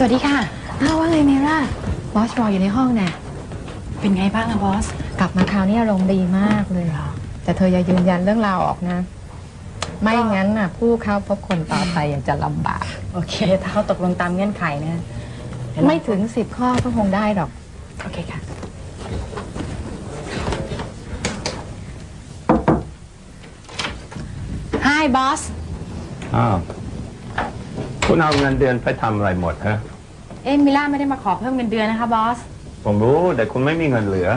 สวัสดีค่ะอ้าวว่าไงเมร่าบอสรออยู่ในห้องน่ะเป็นไงบ้างอะบอส กลับมาคราวนี้อารมณ์ดีมากเลยเหรอ แต่เธออย่ายืนยันเรื่องราวออกนะ ไม่งั้นน่ะ ผู้เข้าพบคนต่อไปยังจะลำบาก โอเค ถ้าเขาตกลงตามเงื่อนไขนะเดี๋ยวเราไม่ถึงสิบข้อก็คงได้หรอก โอเคค่ะ Hi บอสอ้าว คุณเอาเงินเดือนไปทำอะไรหมดฮะ เอ็มมิล่าไม่ได้มาขอเพิ่มเงินเดือนนะคะบอส ผมรู้แต่คุณไม่มีเงินเหลือ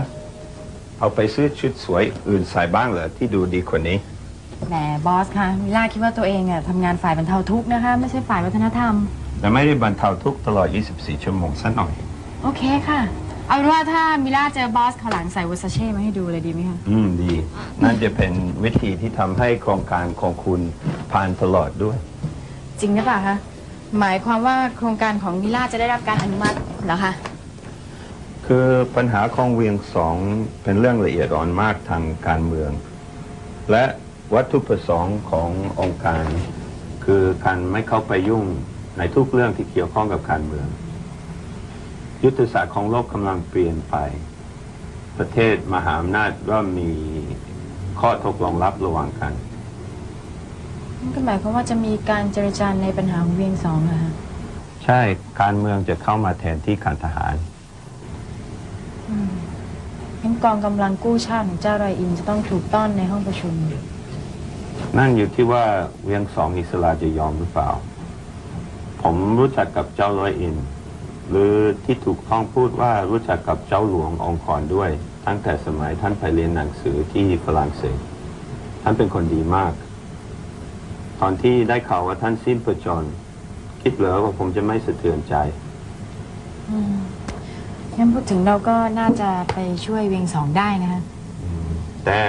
เอาไปซื้อชุดสวยอื่นใส่บ้างเหรอที่ดูดีกว่านี้ แหมบอสคะมิล่าคิดว่าตัวเองอะทำงานฝ่ายบรรเทาทุกข์นะคะ ไม่ใช่ฝ่ายวัฒนธรรม แต่ไม่ได้บรรเทาทุกข์ตลอด 24 ชั่วโมงสักหน่อย โอเคค่ะ เอาเป็นว่าถ้ามิล่าเจอบอสเขาวหลังใส่วอซาเช่มาให้ดูเลยดีไหมคะ อืมดี นั่นจะเป็นวิธีที่ทำให้โครงการของคุณผ่านตลอดด้วย จริงหรือเปล่าคะ หมายความว่าโครงการของมิล่าจะได้รับการอนุมัติเหรอคะคือปัญหาของเวียงสองเป็นเรื่องละเอียดอ่อนมากทางการเมือง และวัตถุประสงค์ขององค์การ คือการไม่เข้าไปยุ่งในทุกเรื่องที่เกี่ยวข้องกับการเมือง ยุทธศาสตร์ของโลกกำลังเปลี่ยนไป ประเทศมหาอำนาจว่ามีข้อตกลงรับระหว่างกัน ก็หมายความว่าจะมีการเจรจาในปัญหาของเวียงสองเหรอคะใช่การเมืองจะเข้ามาแทนที่การทหารงั้นกองกำลังกู้ชาติของเจ้ารอยอินจะต้องถูกต้อนในห้องประชุม นั่นอยู่ที่ว่าเวียงสองอิสราจะยอมหรือเปล่า ผมรู้จักกับเจ้าร้อยอิน หรือที่ถูกท้องพูดว่ารู้จักกับเจ้าหลวงองค์กรด้วย ตั้งแต่สมัยท่านไปเรียนหนังสือที่ฝรั่งเศส ท่านเป็นคนดีมาก ตอนที่ได้ข่าวว่าท่านสิ้นประจรคิดเหรอว่าผมจะไม่สะเทือนใจอืมงั้นพูดถึงเราก็น่าจะไปช่วยเวียงสองได้นะคะ แต่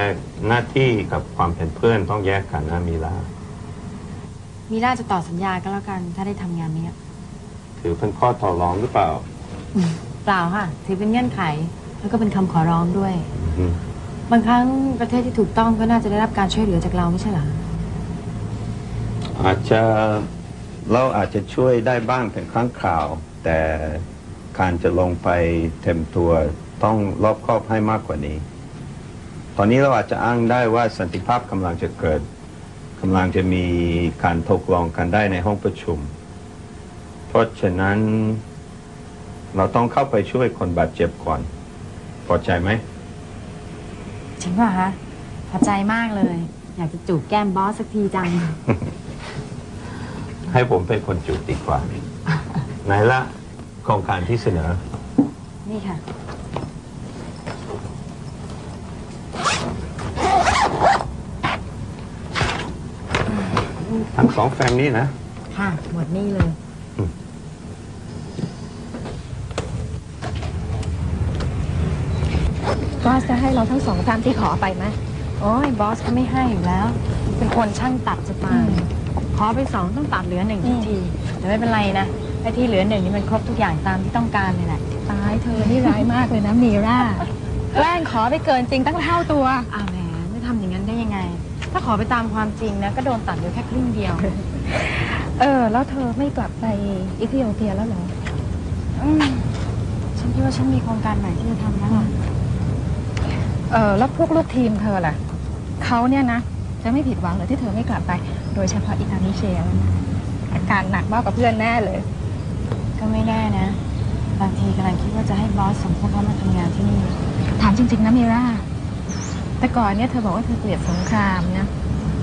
หน้าที่กับความเป็นเพื่อนต้องแยกกันนะมีลามิล่าจะต่อสัญญาก็แล้วกัน ถ้าได้ทำงานเนี้ย ถือเป็นข้อต่อรองหรือเปล่าเปล่าค่ะ ถือเป็นเงื่อนไข แล้วก็เป็นคำขอร้องด้วย อืมบางครั้งประเทศที่ถูกต้องก็น่าจะได้รับการช่วยเหลือจากเราไม่ใช่เหรอ อาจจะเราอาจจะช่วยได้บ้างเป็นครั้งคราว แต่การจะลงไปเต็มตัวต้องรอบคอบให้มากกว่านี้ ตอนนี้เราอาจจะอ้างได้ว่าสันติภาพกำลังจะเกิดกำลังจะมีการตกลงกันได้ในห้องประชุม เพราะฉะนั้นเราต้องเข้าไปช่วยคนบาดเจ็บก่อนพอใจไหมจริงป่ะคะพอใจมากเลย อยากจะจูบแก้มบอสสักทีจัง ให้ผมเป็นคนจุดดีกว่า ไหนละโครงการที่เสนอ นี่ค่ะ ทั้งสองแฟมนี้นะ ค่ะ หมดนี่เลย บอสจะให้เราทั้งสองตามที่ขอไปไหมโอ้ยบอสก็ไม่ให้อยู่แล้ว เป็นคนช่างตัดจะตาย อืมขอไปสองต้องตัดเหลือหนึ่งอืทุกมทีแต่ไม่เป็นไรนะไอ้ที่เหลือหนึ่งนี่มันครบทุกอย่างตามที่ต้องการเลยแหละตายเธอนี่ร้ายมากเลยนะมีร่าแกล้งขอไปเกินจริงตั้งเท่าตัวอ้าวแหมไม่ทำอย่างนั้นได้ยังไง ถ้าขอไปตามความจริงนะก็โดนตัดเหลือแค่ครึ่งเดียว เออ แล้วเธอไม่กลับไปอิธิโอเปียแล้วเหรออืมฉันคิดว่าฉันมีโครงการใหม่ที่จะทำแล้วล่ะเออแล้วพวกลูกทีมเธอล่ะเขาเนี่ยนะจะไม่ผิดหวังเลยที่เธอไม่กลับไป โดยเฉพาะอิตาลิเชียอาการหนักมากกว่าเพื่อนแน่เลย ก็ไม่แน่นะ บางทีกำลังคิดว่าจะให้บอสส่งพวกเขามาทำงานที่นี่ ถามจริง ๆ นะมีร่าแต่ก่อนเนี่ยเธอบอกว่าเธอเกลียดสงครามนะ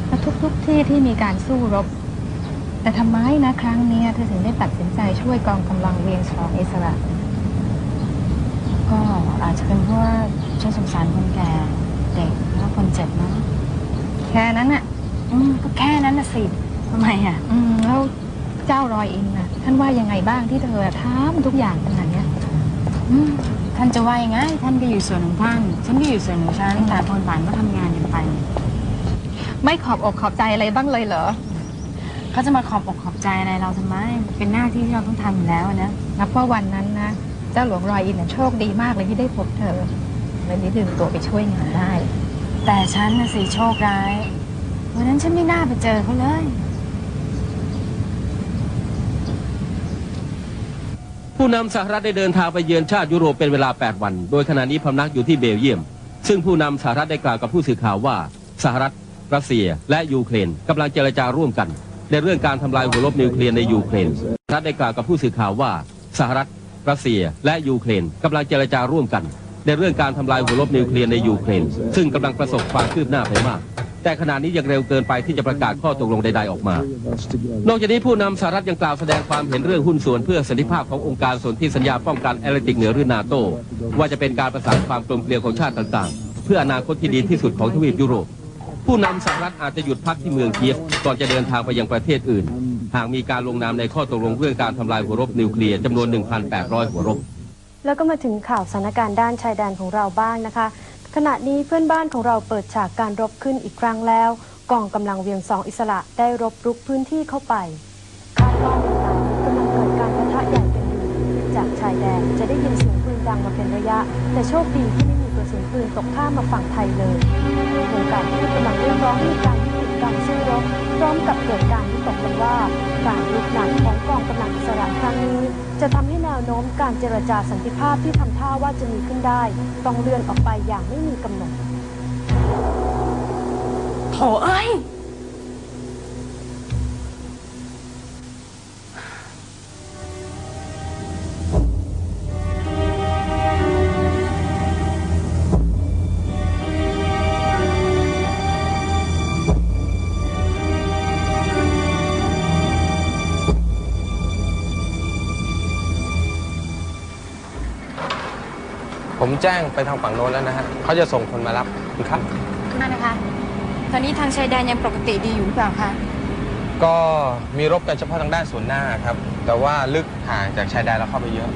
และทุกๆที่ที่มีการสู้รบ แต่ทำไมนะครั้งเนี้ยเธอถึงได้ตัดสินใจช่วยกองกำลังเวียงสองอิสระ ก็อาจจะเป็นเพราะว่าฉันสงสารคนแก่เด็กแล้วก็คนเจ็บมั้งแค่นั้นน่ะ อืมก็แค่นั้นน่ะสิทำไมอะ อืมแล้วเจ้ารอยอินนะท่านว่ายังไงบ้างที่เธอทำทุกอย่างขนาดเนี้ย อืมท่านจะว่ายังไง ท่านก็อยู่ส่วนของท่าน ฉันก็อยู่ส่วนของฉันแต่คนต่างก็ทำงานกันไป ไม่ขอบอกขอบใจอะไรบ้างเลยเหรอ เขาจะมาขอบอกขอบใจอะไรเราทำไม เป็นหน้าที่ที่เราต้องทำอยู่แล้วอะนะ นับว่าวันนั้นนะเจ้าหลวงรอยอินน่ะโชคดีมากเลยที่ได้พบเธอเลยได้ดึงตัวไปช่วยงานได้ แต่ฉันน่ะสิโชคร้าย วันนั้นฉันไม่น่าไปเจอเขาเลย ผู้นำสหรัฐได้เดินทางไปเยือนชาติยุโรปเป็นเวลา 8 วัน โดยขณะนี้พำนักอยู่ที่เบลเยียม ซึ่งผู้นำสหรัฐได้กล่าวกับผู้สื่อข่าวว่า สหรัฐ รัสเซีย และยูเครนกำลังเจรจาร่วมกัน ในเรื่องการทำลายหัวรบนิวเคลียร์ในยูเครนสหรัฐได้กล่าวกับผู้สื่อข่าวว่า สหรัฐ รัสเซีย และยูเครนกำลังเจรจาร่วมกัน ในเรื่องการทำลายหัวรบนิวเคลียร์ในยูเครน ซึ่งกำลังประสบความคืบหน้าไปมาก แต่ขณะนี้ยังเร็วเกินไปที่จะประกาศข้อตกลงใด ๆ ออกมา นอกจากนี้ผู้นำสหรัฐยังกล่าวแสดงความเห็นเรื่องหุ้นส่วนเพื่อสันติภาพขององค์การสนธิสัญญาป้องกันแอตแลนติกเหนือหรือนาโต ว่าจะเป็นการประสานความกลมเกลียวของชาติต่างๆ เพื่ออนาคตที่ดีที่สุดของทวีปยุโรป ผู้นำสหรัฐอาจจะหยุดพักที่เมืองเคียฟก่อนจะเดินทางไปยังประเทศอื่น หากมีการลงนามในข้อตกลงเรื่องการทำลายหัวรบนิวเคลียร์จำนวน 1,800 หัวรบ แล้วก็มาถึงข่าวสถานการณ์ด้านชายแดนของเราบ้างนะคะ ขณะนี้เพื่อนบ้านของเราเปิดฉากการรบขึ้นอีกครั้งแล้ว กองกำลังเวียงสองอิสระได้รบรุกพื้นที่เข้าไปคาดว่าในนี้กำลังเกิดการปะทะใหญ่กันอยู่จากชายแดนจะได้ยินเสียงปืนดังมาเป็นระยะ แต่โชคดีที่ไม่มีกระสุนปืนตกข้ามมาฝั่งไทยเลยวงการที่กำลังเรียกร้องให้มีการยุติการสู้รบพร้อมกับเกิดการวิตกกันว่า การลุกหนักของกองกำลังอิสระครั้งนี้ จะทำให้ วโน้มการเจรจาสันติภาพที่ทำท่าว่าจะมีขึ้นได้ ต้องเลื่อนออกไปอย่างไม่มีกำหนดโถเอ้ย ผมแจ้งไปทางฝั่งโน้นแล้วนะฮะเขาจะส่งคนมารับคุณครับ มานะคะ ตอนนี้ทางชายแดนยังปกติดีอยู่หรือเปล่าคะ ก็มีรบกันเฉพาะทางด้านส่วนหน้าครับ แต่ว่าลึกห่างจากชายแดนเราเข้าไปเยอะ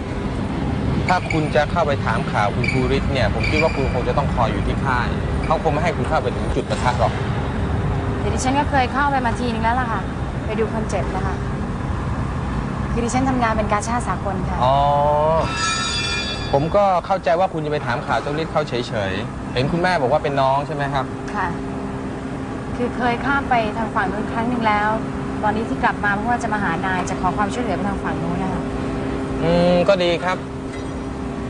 ถ้าคุณจะเข้าไปถามข่าวคุณภูริศเนี่ย ผมคิดว่าคุณคงจะต้องคอยอยู่ที่ค่ายเขาคงไม่ให้คุณเข้าไปถึงจุดประทะหรอก เดี๋ยวดิฉันก็เคยเข้าไปมาทีนึงแล้วล่ะค่ะ ไปดูคนเจ็บนะคะ คือดิฉันทำงานเป็นกาชาติสากลค่ะ อ๋อ ผมก็เข้าใจว่าคุณจะไปถามข่าวเจ้าฤทธิ์เขาเฉยๆ เห็นคุณแม่บอกว่าเป็นน้องใช่ไหมครับ ค่ะ คือเคยข้ามไปทางฝั่งนู้นครั้งหนึ่งแล้ว ตอนนี้ที่กลับมาเพราะว่าจะมาหานายจะขอความช่วยเหลือไปทางฝั่งนู้นนะคะอืมก็ดีครับ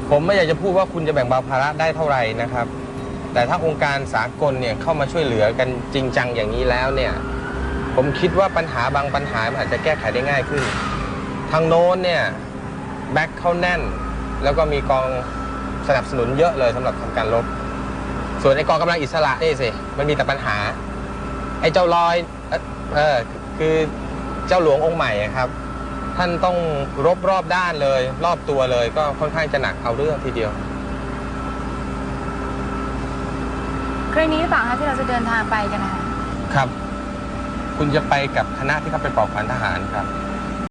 ผมไม่อยากจะพูดว่าคุณจะแบ่งเบาภาระได้เท่าไหร่นะครับ แต่ถ้าองค์การสากลเนี่ยเข้ามาช่วยเหลือกันจริงจังอย่างนี้แล้วเนี่ย ผมคิดว่าปัญหาบางปัญหามันอาจจะแก้ไขได้ง่ายขึ้น ทางโน้นเนี่ยแบ็คเข้าแน่น แล้วก็มีกองสนับสนุนเยอะเลยสำหรับทำการรบส่วนไอ้กองกำลังอิสระนี่สิมันมีแต่ปัญหา ไอ้เจ้าลอยเอ่อเออคือเจ้าหลวงองค์ใหม่อะครับ ท่านต้องรบรอบด้านเลย รอบตัวเลยก็ค่อนข้างจะหนักเอาเรื่องทีเดียวเครื่องนี้หรือเปล่าคะที่เราจะเดินทางไปกันนะคะครับ คุณจะไปกับคณะที่เขาไปปลอบขวัญทหารครับ